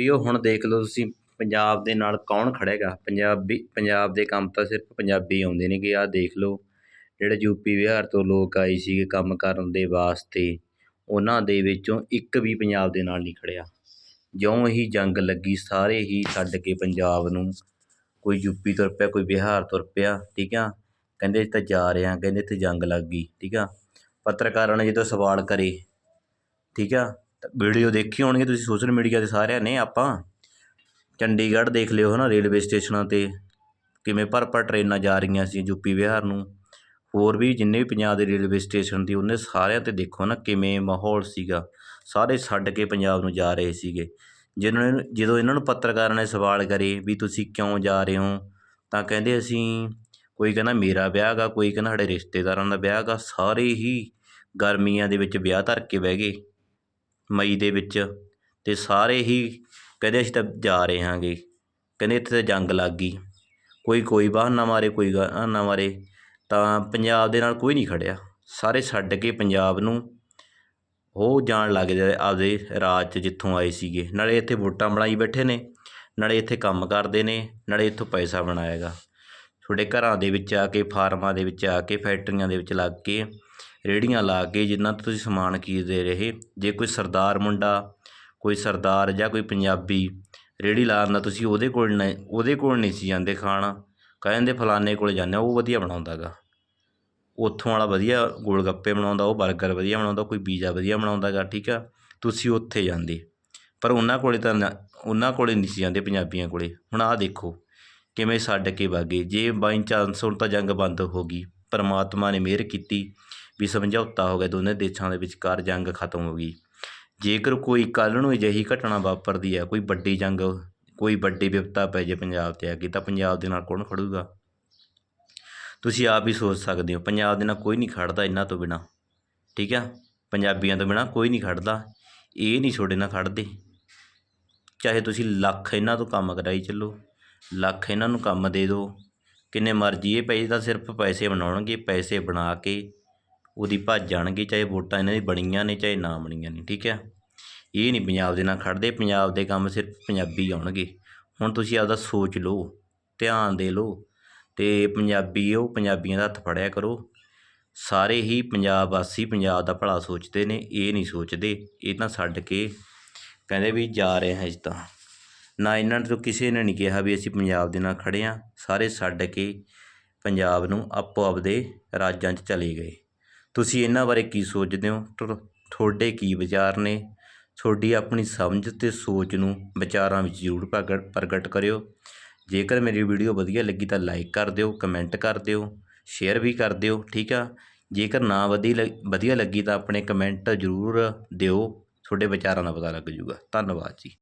ਵੀ ਉਹ ਹੁਣ ਦੇਖ ਲਓ ਤੁਸੀਂ ਪੰਜਾਬ ਦੇ ਨਾਲ ਕੌਣ ਖੜ੍ਹੇਗਾ? ਪੰਜਾਬੀ, ਪੰਜਾਬ ਦੇ ਕੰਮ ਤਾਂ ਸਿਰਫ ਪੰਜਾਬੀ ਆਉਂਦੇ ਨੇਗੇ, ਆਹ ਦੇਖ ਲਓ। ਜਿਹੜੇ ਯੂਪੀ ਬਿਹਾਰ ਤੋਂ ਲੋਕ ਆਏ ਸੀਗੇ ਕੰਮ ਕਰਨ ਦੇ ਵਾਸਤੇ, ਉਹਨਾਂ ਦੇ ਵਿੱਚੋਂ ਇੱਕ ਵੀ ਪੰਜਾਬ ਦੇ ਨਾਲ ਨਹੀਂ ਖੜ੍ਹਿਆ। ਜਿਉਂ ਹੀ ਜੰਗ ਲੱਗੀ, ਸਾਰੇ ਹੀ ਛੱਡ ਕੇ ਪੰਜਾਬ ਨੂੰ, ਕੋਈ ਯੂਪੀ ਤੁਰ ਪਿਆ, ਕੋਈ ਬਿਹਾਰ ਤੁਰ ਪਿਆ, ਠੀਕ ਆ? ਕਹਿੰਦੇ ਅਸੀਂ ਤਾਂ ਜਾ ਰਹੇ ਹਾਂ, ਕਹਿੰਦੇ ਇੱਥੇ ਜੰਗ ਲੱਗ ਗਈ, ਠੀਕ ਆ? ਪੱਤਰਕਾਰਾਂ ਨੇ ਜਦੋਂ ਸਵਾਲ ਕਰੇ, ਠੀਕ ਆ? ਵੀਡੀਓ ਦੇਖੀ ਹੋਣਗੇ ਤੁਸੀਂ ਸੋਸ਼ਲ ਮੀਡੀਆ 'ਤੇ ਸਾਰਿਆਂ ਨੇ, ਆਪਾਂ ਚੰਡੀਗੜ੍ਹ ਦੇਖ ਲਿਓ ਹੈ ਨਾ ਰੇਲਵੇ ਸਟੇਸ਼ਨਾਂ 'ਤੇ, ਕਿਵੇਂ ਭਰ ਭਰ ਟ੍ਰੇਨਾਂ ਜਾ ਰਹੀਆਂ ਸੀ ਯੂਪੀ ਬਿਹਾਰ ਨੂੰ। ਹੋਰ ਵੀ ਜਿੰਨੇ ਵੀ ਪੰਜਾਬ ਦੇ ਰੇਲਵੇ ਸਟੇਸ਼ਨ ਸੀ, ਉਹਨੇ ਸਾਰਿਆਂ 'ਤੇ ਦੇਖੋ ਨਾ ਕਿਵੇਂ ਮਾਹੌਲ ਸੀਗਾ। ਸਾਰੇ ਛੱਡ ਕੇ ਪੰਜਾਬ ਨੂੰ ਜਾ ਰਹੇ ਸੀਗੇ। ਜਿਹਨਾਂ ਨੇ, ਜਦੋਂ ਇਹਨਾਂ ਨੂੰ ਪੱਤਰਕਾਰਾਂ ਨੇ ਸਵਾਲ ਕਰੇ ਵੀ ਤੁਸੀਂ ਕਿਉਂ ਜਾ ਰਹੇ ਹੋ, ਤਾਂ ਕਹਿੰਦੇ ਅਸੀਂ, ਕੋਈ ਕਹਿੰਦਾ ਮੇਰਾ ਵਿਆਹ ਗਾ, ਕੋਈ ਕਹਿੰਦਾ ਸਾਡੇ ਰਿਸ਼ਤੇਦਾਰਾਂ ਦਾ ਵਿਆਹ ਗਾ, ਸਾਰੇ ਹੀ ਗਰਮੀਆਂ ਦੇ ਵਿੱਚ ਵਿਆਹ ਧਰ ਕੇ ਬਹਿ ਗਏ। ਮਈ ਦੇ ਵਿੱਚ ਅਤੇ ਸਾਰੇ ਹੀ ਕਹਿੰਦੇ ਅਸੀਂ ਤਾਂ ਜਾ ਰਹੇ ਹਾਂਗੇ। ਕਹਿੰਦੇ ਇੱਥੇ ਤਾਂ ਜੰਗ ਲੱਗ ਗਈ। ਕੋਈ ਕੋਈ ਬਹਾਨਾ ਮਾਰੇ, ਕੋਈ ਬਹਾਨਾ ਮਾਰੇ ਤਾਂ ਪੰਜਾਬ ਦੇ ਨਾਲ ਕੋਈ ਨਹੀਂ ਖੜ੍ਹਿਆ ਸਾਰੇ ਛੱਡ ਕੇ ਪੰਜਾਬ ਨੂੰ ਉਹ ਜਾਣ ਲੱਗ ਗਏ ਆਪਦੇ ਰਾਜ 'ਚ ਜਿੱਥੋਂ ਆਏ ਸੀਗੇ। ਨਾਲੇ ਇੱਥੇ ਵੋਟਾਂ ਬਣਾਈ ਬੈਠੇ ਨੇ, ਨਾਲੇ ਇੱਥੇ ਕੰਮ ਕਰਦੇ ਨੇ, ਨਾਲੇ ਇੱਥੋਂ ਪੈਸਾ ਬਣਾਏਗਾ। ਤੁਹਾਡੇ ਘਰਾਂ ਦੇ ਵਿੱਚ ਆ ਕੇ, ਫਾਰਮਾਂ ਦੇ ਵਿੱਚ ਆ ਕੇ, ਫੈਕਟਰੀਆਂ ਦੇ ਵਿੱਚ ਲੱਗ ਕੇ ਰੇਹੜੀਆਂ ਲਾ ਕੇ ਜਿੰਨਾ ਤੋਂ ਤੁਸੀਂ ਸਮਾਨ ਖਰੀਦਦੇ ਰਹੇ, ਜੇ ਕੋਈ ਸਰਦਾਰ ਮੁੰਡਾ, ਕੋਈ ਸਰਦਾਰ ਜਾਂ ਕੋਈ ਪੰਜਾਬੀ ਰੇੜੀ ਲਾਉਂਦਾ ਤੁਸੀਂ ਉਹਦੇ ਕੋਲ ਨਾ ਉਹਦੇ ਕੋਲ ਨਹੀਂ ਸੀ ਜਾਂਦੇ ਖਾਣ, ਕਹਿੰਦੇ ਫਲਾਣੇ ਕੋਲ ਜਾਂਦੇ ਉਹ ਵਧੀਆ ਬਣਾਉਂਦਾ ਗਾ। ਉੱਥੋਂ ਵਾਲਾ ਵਧੀਆ ਗੋਲ ਗੱਪੇ ਬਣਾਉਂਦਾ, ਉਹ ਬਰਗਰ ਵਧੀਆ ਬਣਾਉਂਦਾ, ਕੋਈ ਪੀਜ਼ਾ ਵਧੀਆ ਬਣਾਉਂਦਾ ਗਾ, ਠੀਕ ਆ? ਤੁਸੀਂ ਉੱਥੇ ਜਾਂਦੇ। ਪਰ ਉਹਨਾਂ ਕੋਲੇ ਤਾਂ ਨਾ- ਉਹਨਾਂ ਕੋਲੇ ਨਹੀਂ ਸੀ ਜਾਂਦੇ ਪੰਜਾਬੀਆਂ ਕੋਲੇ। ਹੁਣ ਆਹ ਦੇਖੋ, ਕਿਵੇਂ ਛੱਡ ਕੇ ਵਾਗੇ ਜੇ ਬਾਈ ਚਾਂਸ ਹੁਣ ਤਾਂ ਜੰਗ ਬੰਦ ਹੋ ਗਈ, ਪਰਮਾਤਮਾ ਨੇ ਮਿਹਰ ਕੀਤੀ ਵੀ ਸਮਝੌਤਾ ਹੋ ਗਿਆ, ਦੋਨੇ ਦੇਸ਼ਾਂ ਦੇ ਵਿਚਕਾਰ ਜੰਗ ਖਤਮ ਹੋ ਗਈ। ਜੇਕਰ ਕੋਈ ਕੱਲ੍ਹ ਨੂੰ ਅਜਿਹੀ ਘਟਨਾ ਵਾਪਰਦੀ ਹੈ, ਕੋਈ ਵੱਡੀ ਜੰਗ, ਕੋਈ ਵੱਡੀ ਵਿਪਤਾ ਪੈ ਜੇ ਪੰਜਾਬ 'ਤੇ ਆ ਕੇ ਤਾਂ ਪੰਜਾਬ ਦੇ ਨਾਲ ਕੌਣ ਖੜੂਗਾ? ਤੁਸੀਂ ਆਪ ਹੀ ਸੋਚ ਸਕਦੇ ਹੋ, ਪੰਜਾਬ ਦੇ ਨਾਲ ਕੋਈ ਨਹੀਂ ਖੜਦਾ ਇਹਨਾਂ ਤੋਂ ਬਿਨਾ। ਠੀਕ ਆ? ਪੰਜਾਬੀਆਂ ਤੋਂ ਬਿਨਾ ਕੋਈ ਨਹੀਂ ਖੜਦਾ। ਇਹ ਨਹੀਂ ਛੋੜੇ ਨਾਲ ਖੜਦੇ। ਚਾਹੇ ਤੁਸੀਂ ਲੱਖ ਇਹਨਾਂ ਤੋਂ ਕੰਮ ਕਰਾਈ ਚੱਲੋ, ਲੱਖ ਇਹਨਾਂ ਨੂੰ ਕੰਮ ਦੇ ਦਿਓ। ਕਿੰਨੇ ਮਰਜ਼ੀ ਇਹ ਪੈਸੇ ਤਾਂ ਸਿਰਫ ਪੈਸੇ ਬਣਾਉਣਗੇ, ਪੈਸੇ ਬਣਾ ਕੇ ਉਹਦੀ ਭੱਜ ਜਾਣਗੇ, ਚਾਹੇ ਵੋਟਾਂ ਇਹਨਾਂ ਦੀ ਬਣੀਆਂ ਨੇ, ਚਾਹੇ ਨਾ ਬਣੀਆਂ ਨੇ, ਠੀਕ ਹੈ? ਇਹ ਨਹੀਂ ਪੰਜਾਬ ਦੇ ਨਾਲ ਖੜਦੇ ਪੰਜਾਬ ਦੇ ਕੰਮ ਸਿਰਫ ਪੰਜਾਬੀ ਆਉਣਗੇ। ਹੁਣ ਤੁਸੀਂ ਆਪਦਾ ਸੋਚ ਲਓ, ਧਿਆਨ ਦੇ ਲਓ ਤੇ ਪੰਜਾਬੀ ਉਹ ਪੰਜਾਬੀਆਂ ਦਾ ਹੱਥ ਫੜਿਆ ਕਰੋ। ਸਾਰੇ ਹੀ ਪੰਜਾਬ ਵਾਸੀ ਪੰਜਾਬ ਦਾ ਭਲਾ ਸੋਚਦੇ ਨੇ, ਇਹ ਨਹੀਂ ਸੋਚਦੇ, ਇਹ ਤਾਂ ਛੱਡ ਕੇ ਕਹਿੰਦੇ ਵੀ ਜਾ ਰਹੇ ਹਾਂ ਤਾਂ। ਨਾ ਇਹਨਾਂ ਤੋਂ ਕਿਸੇ ਨੇ ਨਹੀਂ ਕਿਹਾ ਵੀ ਅਸੀਂ ਪੰਜਾਬ ਦੇ ਨਾਲ ਖੜੇ ਹਾਂ, ਸਾਰੇ ਛੱਡ ਕੇ ਪੰਜਾਬ ਨੂੰ ਆਪੋ ਆਪਦੇ ਰਾਜਾਂ 'ਚ ਚਲੇ ਗਏ। ਤੁਸੀਂ ਇਹਨਾਂ ਬਾਰੇ ਕੀ ਸੋਚਦੇ ਹੋ? ਤੁ- ਤੁਹਾਡੇ ਕੀ ਵਿਚਾਰ ਨੇ? ਤੁਹਾਡੀ ਆਪਣੀ ਸਮਝ ਅਤੇ ਸੋਚ ਨੂੰ ਵਿਚਾਰਾਂ ਵਿੱਚ ਜ਼ਰੂਰ ਪ੍ਰਗਟ ਪ੍ਰਗਟ ਕਰਿਓ। ਜੇਕਰ ਮੇਰੀ ਵੀਡੀਓ ਵਧੀਆ ਲੱਗੀ ਤਾਂ ਲਾਈਕ ਕਰ ਦਿਓ, ਕਮੈਂਟ ਕਰ ਦਿਓ, ਸ਼ੇਅਰ ਵੀ ਕਰ ਦਿਓ, ਠੀਕ ਆ? ਜੇਕਰ ਨਾ ਵਧੀਆ ਲ- ਵਧੀਆ ਲੱਗੀ ਤਾਂ ਆਪਣੇ ਕਮੈਂਟ ਜ਼ਰੂਰ ਦਿਓ, ਤੁਹਾਡੇ ਵਿਚਾਰਾਂ ਦਾ ਪਤਾ ਲੱਗ ਜੂਗਾ ਧੰਨਵਾਦ ਜੀ।